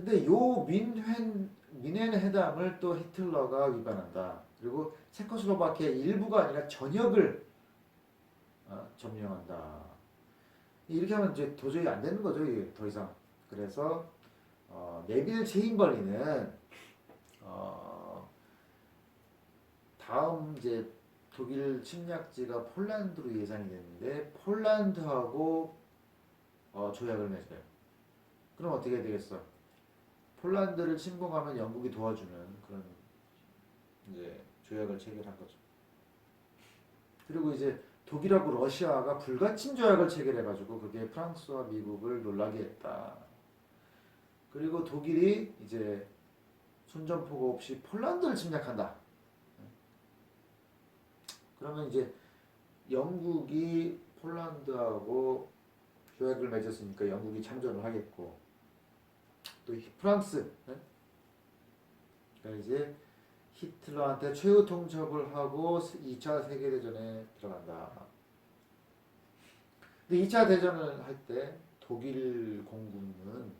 근데 요 민헨 민헨 회담을 또 히틀러가 위반한다. 그리고 체코슬로바키아 일부가 아니라 전역을 어, 점령한다. 이렇게 하면 이제 도저히 안 되는 거죠. 이게 더 이상. 그래서 어, 네빌 체인벌리는 어, 다음 이제 독일 침략지가 폴란드로 예상이 됐는데 폴란드하고 어, 조약을 맺어요. 그럼 어떻게 되겠어? 폴란드를 침공하면 영국이 도와주는 그런 이제 조약을 체결한 거죠. 그리고 이제 독일하고 러시아가 불가침 조약을 체결해가지고 그게 프랑스와 미국을 놀라게 했다. 그리고 독일이 이제 손전포고 없이 폴란드를 침략한다. 그러면 이제 영국이 폴란드하고 조약을 맺었으니까 영국이 참전을 하겠고 또 히- 프랑스 네? 그러니까 이제 히틀러한테 최후 통첩을 하고 2차 세계대전에 들어간다. 근데 2차 대전을 할 때 독일 공군은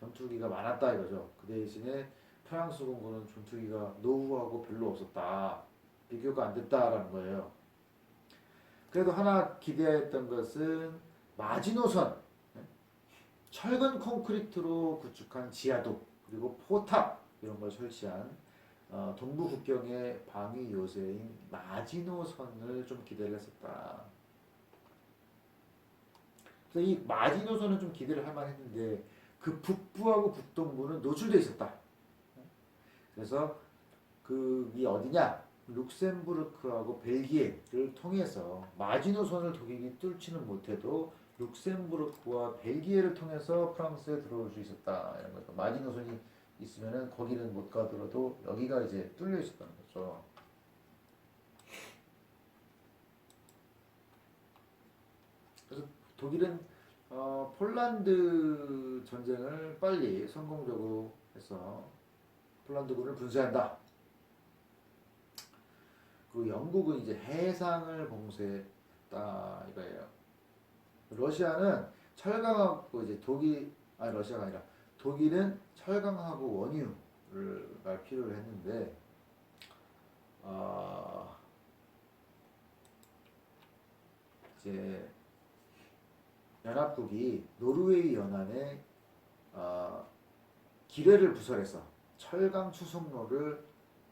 전투기가 많았다 이거죠. 그 대신에 프랑스 공군은 전투기가 노후하고 별로 없었다. 비교가 안 됐다라는 거예요. 그래도 하나 기대했던 것은 마지노선, 네? 철근 콘크리트로 구축한 지하도 그리고 포탑 이런 걸 설치한 어, 동부 국경의 방위 요새인 마지노선을 좀 기대를 했었다. 그래서 이 마지노선은 좀 기대를 할 만했는데 그 북부하고 북동부는 노출돼 있었다. 그래서 그이 어디냐? 룩셈부르크하고 벨기에를 통해서 마지노선을 독일이 뚫지는 못해도 룩셈부르크와 벨기에를 통해서 프랑스에 들어올 수 있었다 이런 거죠. 마지노선이 있으면은 거기는 못 가더라도 여기가 이제 뚫려 있었다는 거죠. 그래서 독일은 어, 폴란드 전쟁을 빨리 성공적으로 해서 폴란드군을 분쇄한다. 그리고 영국은 이제 해상을 봉쇄했다 이거예요. 러시아는 철강하고 이제 독일 아니 러시아가 아니라 독일은 철강하고 원유를 필요로 했는데 아 이제 연합국이 노르웨이 연안에 아 기뢰를 부설해서 철강 수송로를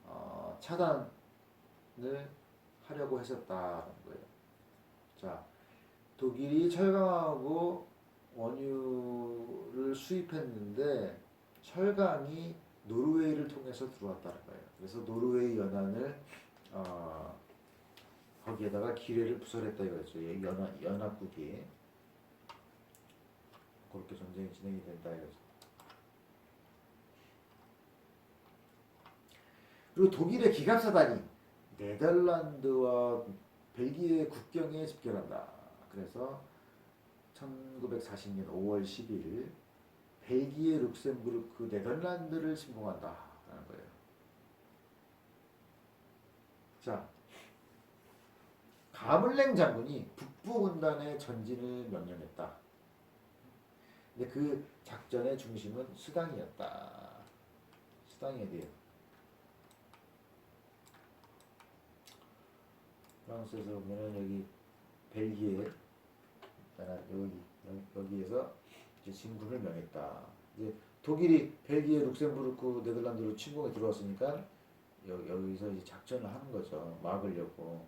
어, 차단을 하려고 하셨다는 거예요. 자, 독일이 철강하고 원유를 수입했는데 철강이 노르웨이를 통해서 들어왔다는 거예요. 그래서 노르웨이 연안을 어, 거기에다가 기뢰를 부설했다 이거죠. 이 연합 연합국이 그렇게 전쟁이 진행이 된다 이거죠. 그리고 독일의 기갑사단이 네덜란드와 벨기에 국경에 집결한다. 그래서 1940년 5월 10일 벨기에, 룩셈부르크, 네덜란드를 침공한다라는 거예요. 자, 가물랭 장군이 북부 군단의 전진을 명령했다. 근데 그 작전의 중심은 수당이었다. 수당이 어디예요? 프랑스에서 보면은 여기 벨기에 있잖아 여기 여기- 여기에서 이제 진군을 명했다. 이제 독일이 벨기에, 룩셈부르크, 네덜란드로 침공에 들어왔으니까 여, 여기서 이제 작전을 하는 거죠. 막으려고.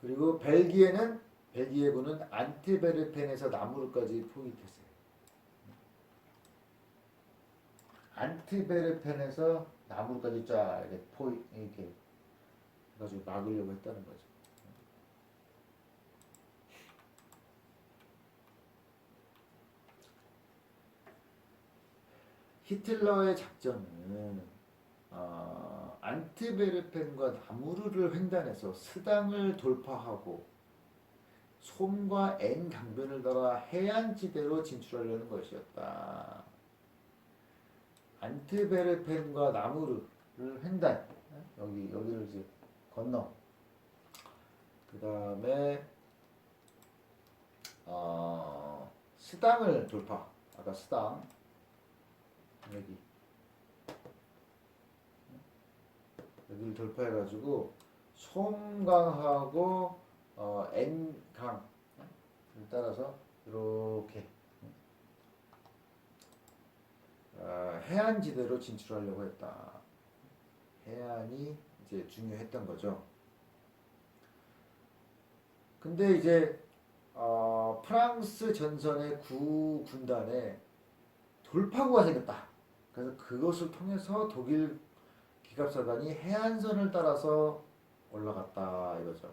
그리고 벨기에는 벨기에군은 안티베르펜에서 나무르까지 포위했어요. 안티베르펜에서 나무르까지 쫙 이렇게 포위 이렇게 해 가지고 막으려고 했다는 거죠. 히틀러의 작전은 어, 안티베르펜과 나무르를 횡단해서 스당을 돌파하고 솜과 엔 강변을 따라 해안지대로 진출하려는 것이었다. 안트베르펜과 나무르를 횡단 여기 여기를 이제 건너. 그 다음에 어, 스당을 돌파. 아까 스당. 여기. 여기를 돌파해가지고 송강하고 어, N강을 따라서 이렇게. 어, 해안지대로 진출하려고 했다. 해안이 이제 중요했던 거죠. 근데 이제 어, 프랑스 전선의 구 군단에 돌파구가 생겼다. 그래서 그것을 통해서 독일 기갑사단이 해안선을 따라서 올라갔다 이거죠.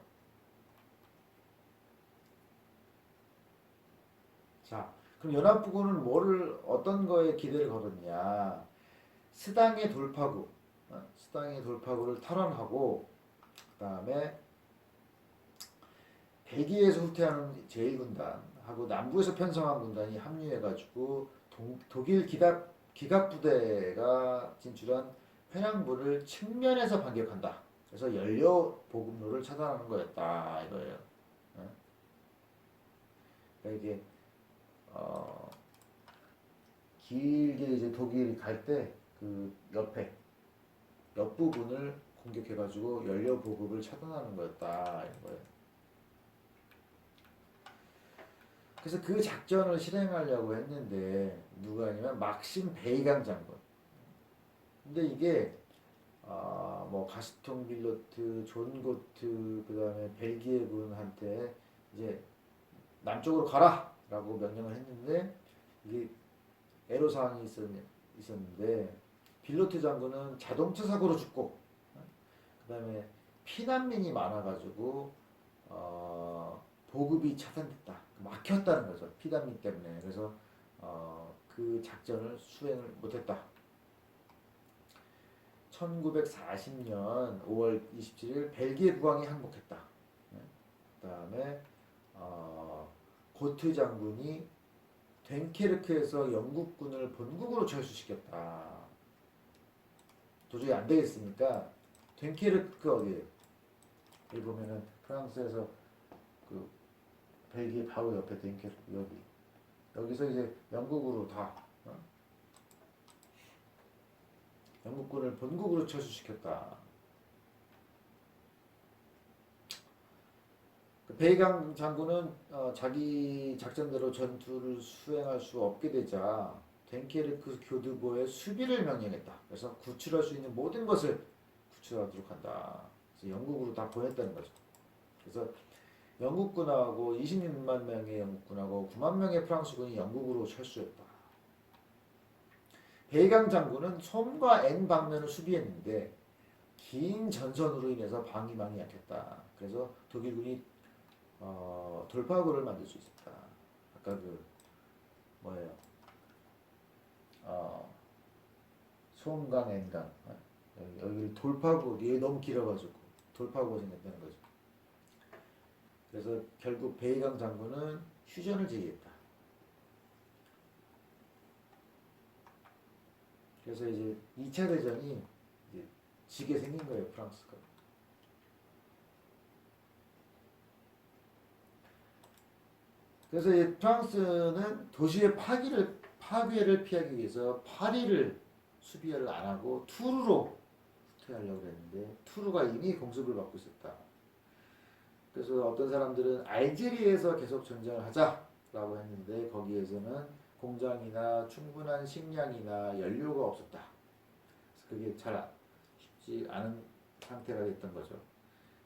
자, 그럼 연합부군은 뭐를 어떤 거에 기대를 걸었냐? 스당의 돌파구, 어, 스당의 돌파구를 탈환하고 그 다음에 벨기에에서 후퇴하는 제1군단하고 남부에서 편성한 군단이 합류해가지고 동- 독일 기갑 기갑 부대가 진출한 회랑부를 측면에서 반격한다. 그래서 연료 보급로를 차단하는 거였다 이거예요. 어? 그러니까 이게 어, 길게 이제 독일이 갈때 그 옆에 옆 부분을 공격해가지고 연료 보급을 차단하는 거였다 이런 거예요. 그래서 그 작전을 실행하려고 했는데 누가 아니면 막심 베이강 장군. 근데 이게 아, 뭐 가스통 빌로트, 존 고트 그다음에 벨기에 군한테 이제 남쪽으로 가라라고 명령을 했는데 이게 애로 사항이 있었, 있었는데 빌로트 장군은 자동차 사고로 죽고 그다음에 피난민이 많아가지고 어, 보급이 차단됐다 막혔다는 거죠 피난민 때문에 그래서 어, 그 작전을 수행을 못했다. 1940년 5월 27일 벨기에 국왕이 항복했다. 그 다음에 어, 고트 장군이 덴케르크에서 영국군을 본국으로 철수시켰다. 도저히 안 되겠으니까 덴케르크 어디에요? 여기 보면은 프랑스에서 그 벨기에 바로 옆에 덴케르크 여기 여기서 이제 영국으로 다 어? 영국군을 본국으로 철수시켰다. 그 베이강 장군은 어, 자기 작전대로 전투를 수행할 수 없게 되자 덴케르크 교두보에 수비를 명령했다. 그래서 구출할 수 있는 모든 것을 구출하도록 한다. 그래서 영국으로 다 보냈다는 거죠. 그래서 영국군하고 26만 명의 영국군하고 9만 명의 프랑스군이 영국으로 철수했다. 베이강 장군은 솜과 N 방면을 수비했는데 긴 전선으로 인해서 방위망이 약했다. 그래서 독일군이 어, 돌파구를 만들 수 있었다. 아까 그 뭐예요? 어, 어? 여기, 여기를 돌파구 얘 너무 길어가지고 돌파구가 생겼다는 거죠. 그래서 결국 베이강 장군은 휴전을 제기했다. 그래서 이제 2차 대전이 이제 지게 생긴 거예요, 프랑스가. 그래서 이 프랑스는 도시의 파기를 파괴를 피하기 위해서 파리를 수비를 안 하고 투르로 후퇴하려고 했는데 투르가 이미 공습을 받고 있었다. 그래서 어떤 사람들은 알제리에서 계속 전쟁을 하자라고 했는데 거기에서는 공장이나 충분한 식량이나 연료가 없었다. 그게 잘 쉽지 않은 상태가 됐던 거죠.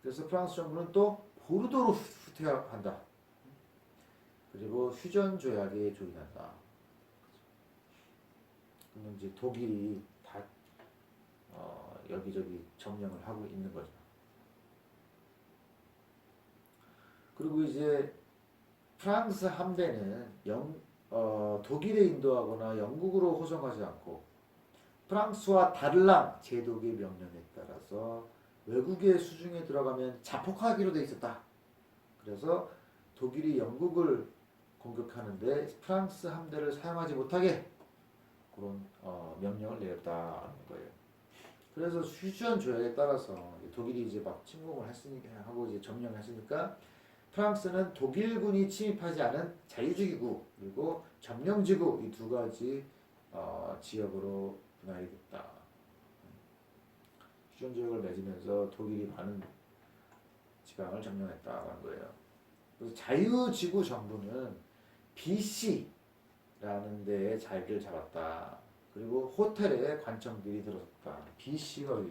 그래서 프랑스 정부는 또 보르도로 후퇴한다. 그리고 휴전 조약에 조인한다. 그러면 이제 독일이 다 어, 여기저기 점령을 하고 있는 거죠. 그리고 이제 프랑스 함대는 영, 어, 독일에 인도하거나 영국으로 호송하지 않고 프랑스와 다를랑 제독의 명령에 따라서 외국의 수중에 들어가면 자폭하기로 돼 있었다. 그래서 독일이 영국을 공격하는데 프랑스 함대를 사용하지 못하게 그런 어, 명령을 내렸다는 거예요. 그래서 휴전 조약에 따라서 독일이 이제 막 침공을 했으니까 하고 이제 점령했으니까 프랑스는 독일군이 침입하지 않은 자유주의국 그리고 점령지구 이 두 가지 어, 지역으로 분할이 됐다. 휴전 지역을 맺으면서 독일이 많은 지방을 점령했다는 거예요. 그래서 자유지구 정부는 BC 라는 데에 자리를 잡았다. 그리고 호텔에 관청들이 들어섰다. BC가?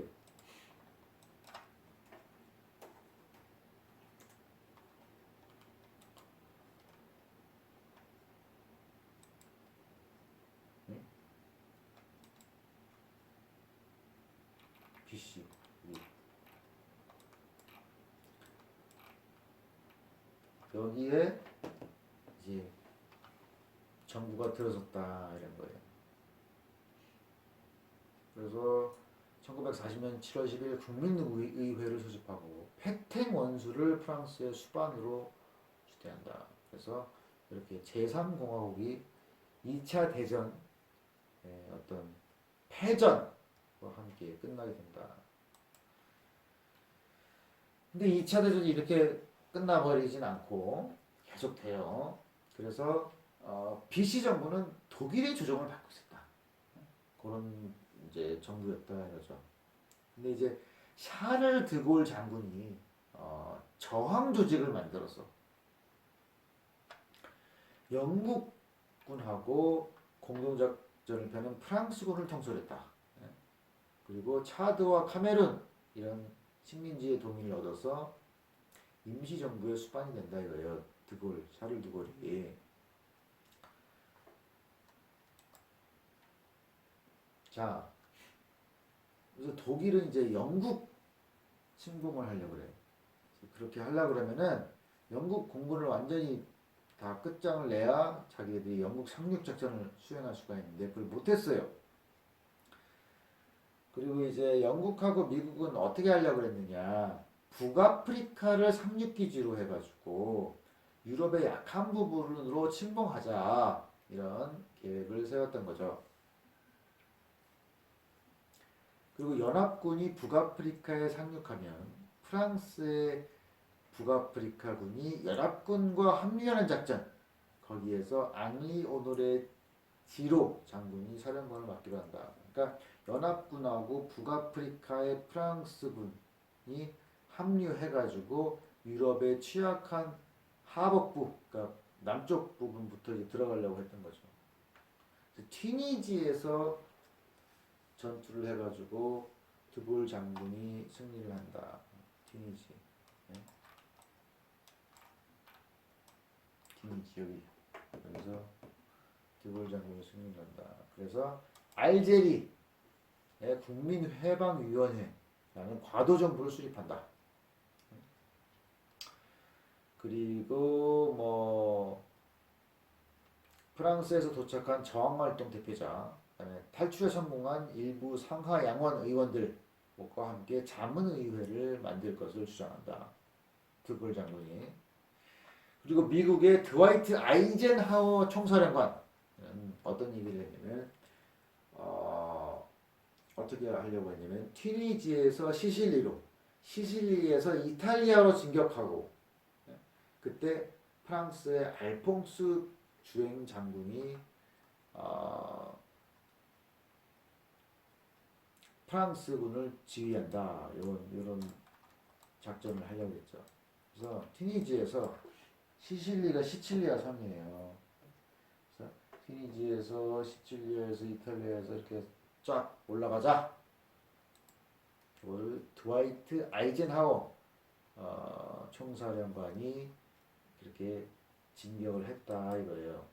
BC. 여기에 이제 정부가 들어섰다 이런 거예요. 그래서 1940년 7월 10일 국민의회를 소집하고 패탱 원수를 프랑스의 수반으로 주대한다. 그래서 이렇게 제3공화국이 2차 대전 어떤 패전과 함께 끝나게 된다. 근데 2차 대전이 이렇게 끝나버리진 않고 계속돼요. 그래서 어, BC 정부는 독일의 조정을 받고 있었다. 그런 이제 정부였다 이거죠. 근데 이제 샤를 드골 장군이 어, 저항 조직을 만들어서 영국군하고 공동작전을 펴는 프랑스군을 통솔했다. 예. 그리고 차드와 카메룬 이런 식민지의 동의를 얻어서 임시정부의 수반이 된다 이거예요. 드골, 샤를 드골이. 자, 그래서 독일은 이제 영국 침공을 하려고 그래요. 그렇게 하려고 그러면은 영국 공군을 완전히 다 끝장을 내야 자기들이 영국 상륙 작전을 수행할 수가 있는데 그걸 못했어요. 그리고 이제 영국하고 미국은 어떻게 하려고 그랬느냐. 북아프리카를 상륙기지로 해가지고 유럽의 약한 부분으로 침공하자 이런 계획을 세웠던 거죠. 그리고 연합군이 북아프리카에 상륙하면 프랑스의 북아프리카군이 연합군과 합류하는 작전 거기에서 앙리 오노레 지로 장군이 사령관을 맡기로 한다. 그러니까 연합군하고 북아프리카의 프랑스군이 합류해가지고 유럽의 취약한 하복부, 그러니까 남쪽 부분부터 들어가려고 했던 거죠. 튀니지에서 전투를 해가지고 드볼 장군이 승리를 한다. 튀니지. 네. 튀니지 여기 여기서 드볼 장군이 승리를 한다. 그래서 알제리의 국민해방위원회라는 과도 정부를 수립한다. 그리고 뭐 프랑스에서 도착한 저항활동 대표자 그다음에 탈출에 성공한 일부 상하 양원 의원들과 함께 자문의회를 만들 것을 주장한다. 드골 장군이. 그리고 미국의 드와이트 아이젠하워 총사령관 어떤 얘기를 했냐면 어, 어떻게 하려고 했냐면 튀니지에서 시실리로 시실리에서 이탈리아로 진격하고 그때 프랑스의 알퐁스 주행 장군이 어, 프랑스군을 지휘한다. 이런 이런 작전을 하려고 했죠. 그래서 티니지에서 시실리가 시칠리아 섬이에요. 그래서 티니지에서 시칠리아에서 이탈리아에서 이렇게 쫙 올라가자. 그 드와이트 아이젠하워 어, 총사령관이 이렇게 진격을 했다 이거예요.